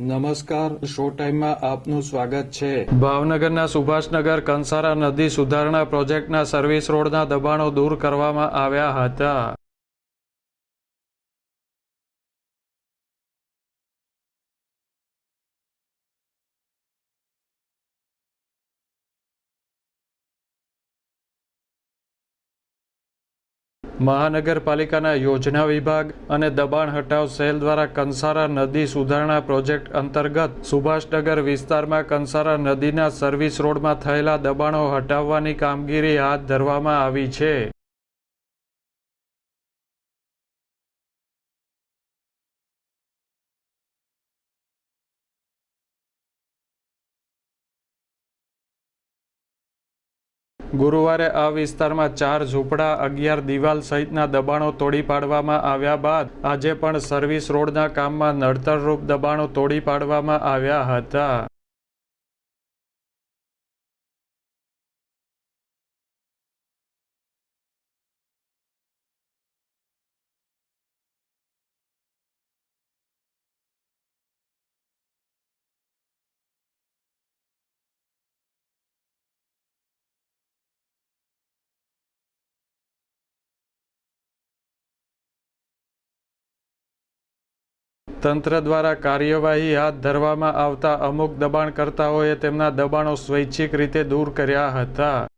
નમસ્કાર શો ટાઈમમાં આપનું સ્વાગત છે. ભાવનગરના સુભાષનગર કંસારા નદી સુધારણા પ્રોજેક્ટના સર્વિસ રોડના દબાણો દૂર કરવામાં આવ્યા હતા. મહાનગરપાલિકાના યોજના વિભાગ અને દબાણ હટાવ સેલ દ્વારા કંસારા નદી સુધારણા પ્રોજેક્ટ અંતર્ગત સુભાષનગર વિસ્તારમાં કંસારા નદીના સર્વિસ રોડમાં થયેલા દબાણો હટાવવાની કામગીરી હાથ ધરવામાં આવી છે. ગુરુવારે આ વિસ્તારમાં ચાર ઝૂંપડા, અગિયાર દિવાલ સહિતના દબાણો તોડી પાડવામાં આવ્યા બાદ આજે પણ સર્વિસ રોડના કામમાં નડતરરૂપ દબાણો તોડી પાડવામાં આવ્યા હતા. તંત્ર દ્વારા કાર્યવાહી હાથ ધરવામાં આવતા અમુક દબાણકર્તાઓએ તેમના દબાણો સ્વૈચ્છિક રીતે દૂર કર્યા હતા.